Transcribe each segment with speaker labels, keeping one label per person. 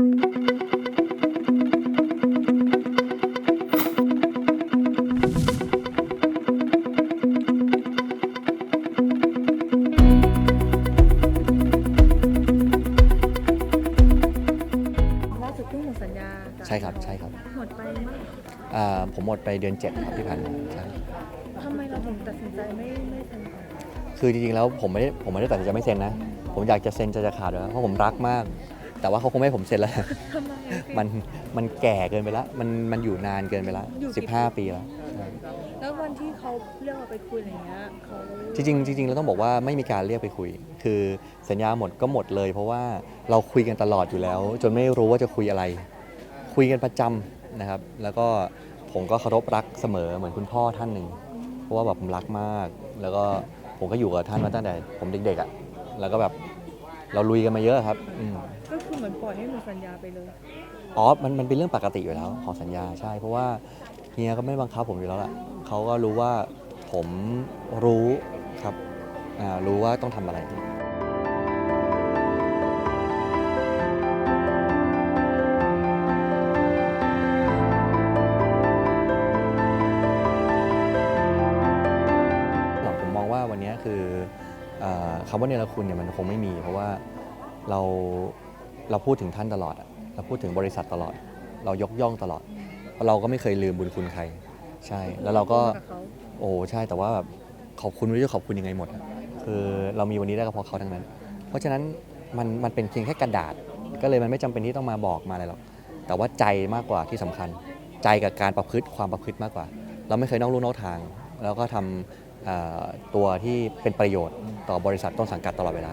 Speaker 1: ล่าสุดเพิ่งหมดสัญญากั
Speaker 2: ใช่ครับใช่ครับ
Speaker 1: หมดไปมั้ง
Speaker 2: อ่าผมหมดไปเดือน7ครับที่ผ่านมาใช่
Speaker 1: ทำไมเราถึงตัดสินใจไม่ไม่เซ็นต่อ
Speaker 2: คือจริงๆแล้วผมไม่ได้ผมไม่ได้ตัดสินใจไม่เซ็นนะ ผมอยากจะเซ็นใจจะขาดอยู่แล้วเพราะผมรักมาก แต่ว่าเขาคงไม่ให้ผมเซ็นแล้ว
Speaker 1: ทำไมอะ
Speaker 2: มันมันแก่เกินไปแล้วมันมันอยู่นานเกินไปแล้ว
Speaker 1: อยู่กี่ปี
Speaker 2: 15 ปีแล้วใช่
Speaker 1: แล้ววันที่เขาเรียกเราไปคุยอะไรเงี้ยเขา
Speaker 2: จริงๆจริงๆเราต้องบอกว่าไม่มีการเรียกไปคุย คือสัญญาหมดก็หมดเลย เพราะว่าเราคุยกันตลอดอยู่แล้ว จนไม่รู้ว่าจะคุยอะไร คุยกันประจำนะครับ แล้วก็ผมก็เคารพรักเสมอเหมือนคุณพ่อท่านหนึ่ง เพราะว่าแบบผมรักมาก แล้วก็ผมก็อยู่กับท่านมาตั้งแต่ผมเด็กๆอะ แล้วก็แบบ เราลุยกันมาเยอะครับอืม
Speaker 1: ก็คือเหมือนปล่อยให้หมดสัญญาไปเลย
Speaker 2: อ๋อมันมันเป็นเรื่องปกติอยู่แล้วของสัญญาใช่ เพราะว่าเฮียก็ไม่บังคับผมอยู่แล้วล่ะเขาก็รู้ว่าผมรู้ครับอ่ารู้ว่าต้องทำอะไร คำว่าเนรคุณเนี่ยมันคงไม่มี เพราะว่าเราเราพูดถึงท่านตลอดอะเราพูดถึงบริษัทตลอด เรายกย่องตลอด เราก็ไม่เคยลืมบุญคุณใคร ใช่ แล้วเราก็
Speaker 1: กับเขา
Speaker 2: โอ้ใช่แต่ว่าแบบขอบคุณไม่รู้จะขอบคุณยังไงหมดอะคือเรามีวันนี้ได้ก็เพราะเขาทั้งนั้น เพราะฉะนั้นมันมันเป็นเพียงแค่กระดาษ ก็เลยมันไม่จำเป็นที่ต้องมาบอกมาอะไรหรอกแต่ว่าใจมากกว่าที่สำคัญ ใจกับการประพฤติความประพฤติมากกว่า เราไม่เคยนอกลู่นอกทาง แล้วก็ทำเอ่อตัวที่เป็นประโยชน์ ต่อบริษัทต้นสังกัดตลอดเวลา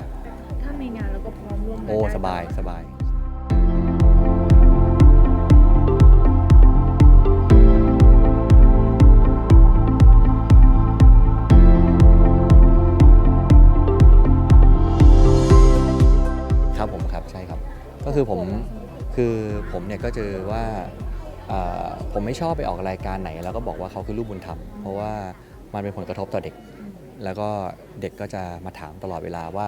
Speaker 1: ถ้ามีงานเราก็พร้อมร่วมงาน
Speaker 2: โอ้
Speaker 1: ได้
Speaker 2: สบายสบาย ครับผมครับใช่ครับ ก็คือผมคือผมเนี่ยก็เจอว่าเอ่อผมไม่ชอบไปออกรายการไหน แล้วก็บอกว่าเขาคือลูกบุญธรรมเพราะว่ามันเป็นผลกระทบต่อเด็ก แล้วก็เด็กก็จะมาถามตลอดเวลาว่า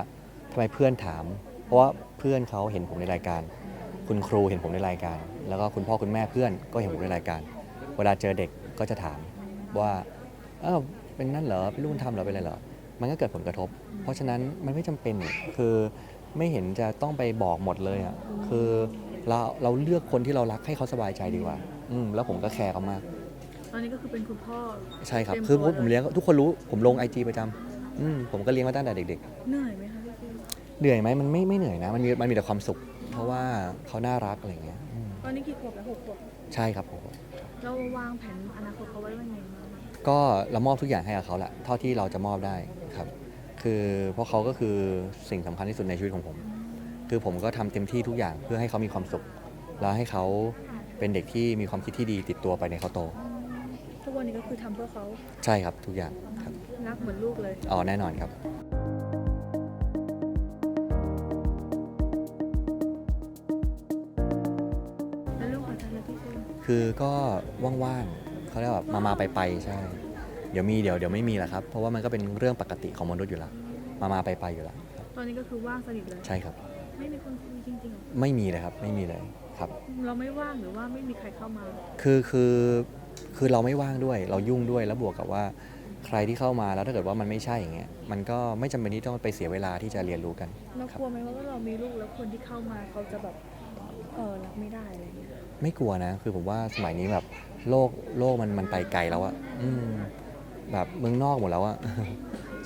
Speaker 2: ทำไมเพื่อนถาม เพราะว่าเพื่อนเขาเห็นผมในรายการ คุณครูเห็นผมในรายการ แล้วก็คุณพ่อคุณแม่เพื่อนก็เห็นผมในรายการ เวลาเจอเด็กก็จะถามว่าเออเป็นนั่นเหรอเป็นลูกบุญธรรมเหรอเป็นอะไรเหรอมันก็เกิดผลกระทบ เพราะฉะนั้นมันไม่จำเป็นคือไม่เห็นจะต้องไปบอกหมดเลยอะคือเราเราเลือกคนที่เรารักให้เขาสบายใจดีกว่า อืมแล้วผมก็แคร์เขามาก
Speaker 1: ตอนนี้ก็คือเป็นคุณพ่อ
Speaker 2: ใช่ครับ
Speaker 1: เต็ม
Speaker 2: คือ
Speaker 1: ตัว
Speaker 2: ผม
Speaker 1: เลย
Speaker 2: เลี้ยงทุกคนรู้ผมลงไอจีประจำอืมผมก็เลี้ยงมาตั้งแต่เด็ก
Speaker 1: เหนื่อยไหมคะพี่ฟิล์ม
Speaker 2: ๆเหนื่อยไหมมันไม่ไม่เหนื่อยนะ มันมีมันมีแต่ความสุข เพราะว่าเขาน่ารักอะไรอย่างเงี้ยอืม
Speaker 1: ตอนนี้กี่ขวบแล้วหกขวบ
Speaker 2: ใช่ครับผม
Speaker 1: เราวางแผนอนาคตเขาไว้ว่าไงบ้าง
Speaker 2: ก็เรามอบทุกอย่างให้กับเขาแหละเท่าที่เราจะมอบได้ครับ คือเพราะเขาก็คือสิ่งสำคัญที่สุดในชีวิตของผม คือผมก็ทำเต็มที่ทุกอย่างเพื่อให้เขามีความสุข แล้วให้เขาเป็นเด็กที่มีความคิดที่ดีติดตัวไปในเขาโต
Speaker 1: ทุกวันนี้ก็คือทำเพื่อเขา
Speaker 2: ใช่ครับทุกอย่างครับ
Speaker 1: รักเหมือนลูกเลย
Speaker 2: อ๋อแน่นอนครับ
Speaker 1: แล้วเรื่องของฉันนะพี่ฟิล์ม
Speaker 2: คือก็ว่างๆเขาเรียกว่าแบบมามาไปไปๆใช่ เดี๋ยวมีเดี๋ยวเดี๋ยวไม่มีแหละครับ เพราะว่ามันก็เป็นเรื่องปกติของมนุษย์อยู่แล้วมามาไปไปๆอยู่แล้วครับ
Speaker 1: ตอนนี้ก็คือว่างสนิทเลย
Speaker 2: ใช่ครับ
Speaker 1: ไม่มีคนคุยจริงๆหรอ
Speaker 2: ไม่มีเลยครับไม่มีเลยครับ
Speaker 1: เราไม่ว่างหรือว่าไม่มีใครเข้ามา
Speaker 2: คือคือ คือเราไม่ว่างด้วย เรายุ่งด้วยแล้วบวกกับว่าใครที่เข้ามาแล้วถ้าเกิดว่ามันไม่ใช่อย่างเงี้ยมันก็ไม่จำเป็นที่ต้องไปเสียเวลาที่จะเรียนรู้กัน
Speaker 1: เรา
Speaker 2: ครั
Speaker 1: ก
Speaker 2: บ
Speaker 1: ลัวไหมว่าเรามีลูกแล้วคนที่เข้ามาเขาจะแบบเออรับไม่ได้อะไรเงี้ย
Speaker 2: ไม่กลัวนะ คือผมว่าสมัยนี้แบบโลกโลกมันมันไปไกลแล้วอะอืมแบบเมืองนอกหมดแล้วอะ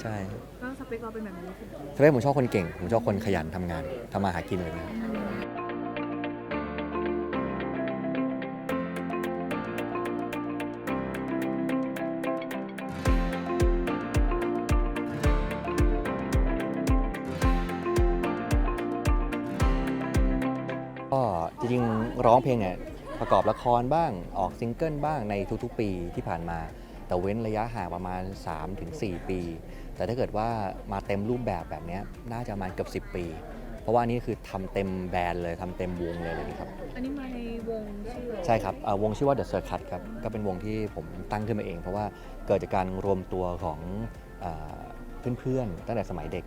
Speaker 2: ใช่
Speaker 1: ก็สเปคเราเป็นแบบนี้คือ
Speaker 2: สเปคผมชอบคนเก่ง ผมชอบคนขยันทำงานทำมาหากินอะไรเงี้ยก็ ริงๆร้องเพลงเนี่ยประกอบละครบ้างออกซิงเกิลบ้างในทุกๆ ปีที่ผ่านมา แต่เว้นระยะห่างประมาณ 3-4 ปี แต่ถ้าเกิดว่ามาเต็มรูปแบบแบบเนี้ยน่าจะประมาณเกือบ10 ปี เพราะว่าอันนี้คือทำเต็มแบรนด์เลยทำเต็มวงเลยอะไรอย่างนี้ครับ
Speaker 1: อันนี้มาในวงชื่อ
Speaker 2: ใช่ครับเอ่อวงชื่อว่า The Circus ครับก็เป็นวงที่ผมตั้งขึ้นมาเอง เพราะว่าเกิดจากการรวมตัวของเอ่อเพื่อนๆตั้งแต่สมัยเด็ก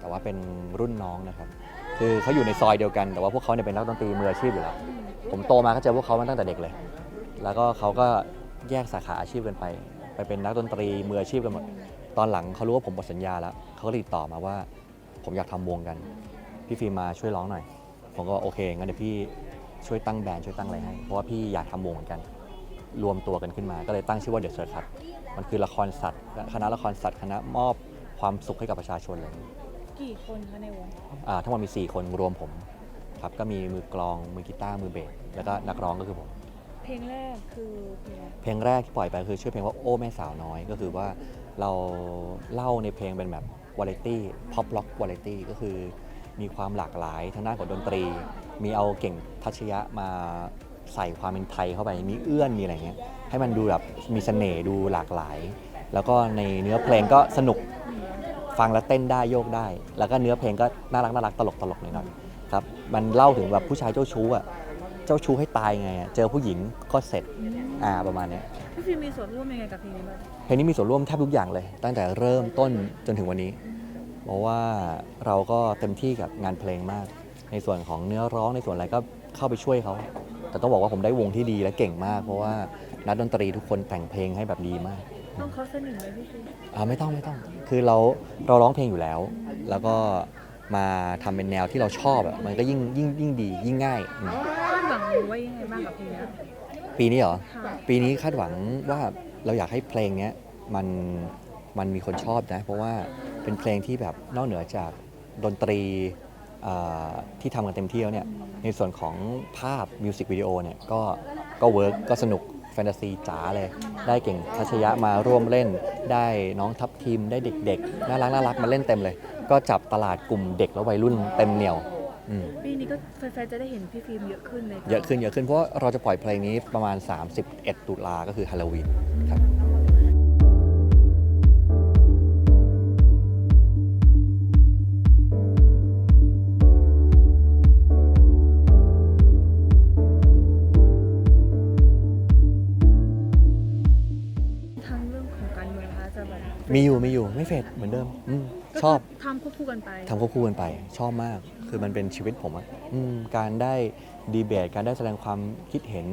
Speaker 2: แต่ว่าเป็นรุ่นน้องนะครับ คือเขาอยู่ในซอยเดียวกัน แต่ว่าพวกเขาเนี่ยเป็นนักดนตรีมืออาชีพอยู่แล้ว ผมโตมาก็เจอพวกเขามาตั้งแต่เด็กเลย แล้วก็เขาก็แยกสาขาอาชีพกันไป ไปเป็นนักดนตรีมืออาชีพกันหมด ตอนหลังเขารู้ว่าผมหมดสัญญาแล้ว เขาก็เลยติดต่อมาว่า ผมอยากทำวงกัน พี่ฟิล์มมาช่วยร้องหน่อย ผมก็โอเคงั้นเดี๋ยวพี่ช่วยตั้งแบรนด์ช่วยตั้งอะไรให้ เพราะว่าพี่อยากทำวงเหมือนกัน รวมตัวกันขึ้นมา ก็เลยตั้งชื่อว่าเดอะเซอร์คัสมันคือละครสัตว์ คณะละครสัตว์คณะมอบความสุขให้กับประชาชนเลย
Speaker 1: กี่คนคะในวง
Speaker 2: อ่าทั้งหมดมี 4 คนรวมผมครับก็มีมือกลองมือกีตาร์มือเบสแล้วก็นักร้องก็คือผม
Speaker 1: เพลงแรกคือเพลงอะไร
Speaker 2: เพลงแรกที่ปล่อยไปคือชื่อเพลงว่าโอ้แม่สาวน้อยก็คือว่าเราเล่าในเพลงเป็นแบบวาไรตี้พ็อปล็อกวาไรตี้ก็คือมีความหลากหลายทางด้านของดนตรี มีเอาเก่งทัชยะมาใส่ความเป็นไทยเข้าไปมีเอื้อนมีอะไรเงี้ยให้มันดูแบบมีเสน่ห์ดูหลากหลาย แล้วก็ในเนื้อเพลงก็สนุก ฟังแล้วเต้นได้โยกได้ แล้วก็เนื้อเพลงก็น่ารักน่ารักตลกตลกหน่อยๆครับมันเล่าถึงแบบผู้ชายเจ้าชู้อะเจ้าชู้ให้ตายไงอะเจอผู้หญิงก็เสร็จอ่าประมาณเนี้ย
Speaker 1: พี่ฟิล์มมีส่วนร่วมยังไงกับเพลงนี้บ้าง
Speaker 2: เพลงนี้มีส่วนร่วมแทบทุกอย่างเลย ตั้งแต่เริ่มต้นจนถึงวันนี้ เพราะว่าเราก็เต็มที่กับงานเพลงมาก ในส่วนของเนื้อร้องในส่วนอะไรก็เข้าไปช่วยเขาแต่ต้องบอกว่าผมได้วงที่ดีและเก่งมาก เพราะว่านักดนตรีทุกคนแต่งเพลงให้แบบดีมาก
Speaker 1: ต้องเขาสนิทไหมพี่ฟิล์ม
Speaker 2: อ่าไม่ต้องไม่ต้อง คือเราเราร้องเพลงอยู่แล้ว แล้วก็มาทำเป็นแนวที่เราชอบอะมันก็ยิ่งยิ่งยิ่งดียิ่งง่ายอืม
Speaker 1: คาดหวังไว้ยังไงบ้างกับเพลงนี้
Speaker 2: ปีนี้เหรอ
Speaker 1: ค่ะ
Speaker 2: ปีนี้คาดหวังว่าเราอยากให้เพลงเนี้ยมันมันมีคนชอบนะ เพราะว่าเป็นเพลงที่แบบนอกเหนือจากดนตรีเอ่อที่ทำกันเต็มที่แล้วเนี่ยในส่วนของภาพมิวสิกวิดีโอเนี่ยก็ก็เวิร์กก็สนุก แฟนตาซีจ๋าเลย ได้เก่งทัชยะมาร่วมเล่น ได้น้องทัพทีมได้เด็กๆ น่ารักน่ารักมาเล่นเต็มเลย ก็จับตลาดกลุ่มเด็กและวัยรุ่นเต็มเหนียวอืม
Speaker 1: ปีนี้ก็แฟนๆจะได้เห็นพี่ฟิล์มเยอะขึ้นเลย
Speaker 2: เยอะขึ้นเยอะขึ้นเพราะเราจะปล่อยเพลงนี้ประมาณ 31 ตุลาก็คือฮาโลวีนครั
Speaker 1: บ
Speaker 2: มีอยู่มีอยู่ไม่เฟดเหมือนเดิมอม
Speaker 1: ก็
Speaker 2: ชอบ
Speaker 1: คืทำควบคู่กันไป
Speaker 2: ทำควบคู่กันไป ชอบมากคือมันเป็นชีวิตผมอะอืมการได้ดีเบตการได้แสดงความคิดเห็น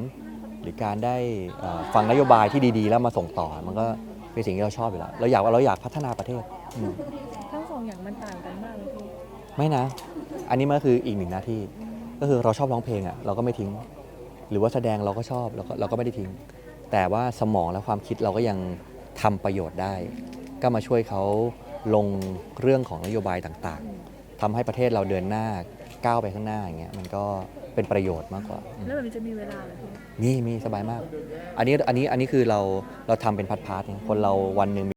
Speaker 2: หรือการได้เอ่อฟังนโยบายที่ดีๆ แล้วมาส่งต่อ มันก็เป็นสิ่งที่เราชอบอยู่แล้วเราอยากเราอยากพัฒนาประเทศอืม
Speaker 1: ทั้งสองอย่างมันต่างกันมากเลยพี่
Speaker 2: ไม่นะ อันนี้มันก็คืออีกหนึ่งหน้าที่ ก็คือเราชอบร้องเพลงอะเราก็ไม่ทิ้ง หรือว่าแสดงเราก็ชอบเราก็เราก็ไม่ได้ทิ้ง แต่ว่าสมองและความคิดเราก็ยังทำประโยชน์ได้ ก็มาช่วยเขาลงเรื่องของนโยบายต่างๆทำให้ประเทศเราเดินหน้าก้าวไปข้างหน้าอย่างเงี้ยมันก็เป็นประโยชน์มากกว่าอืม
Speaker 1: แล้วแบบนี้จะมีเวลาเหรอพี่
Speaker 2: มีมีสบายมาก อันนี้อันนี้อันนี้คือเราเราทำเป็นพาร์ทๆเนี่ยคนเราวันหนึ่ง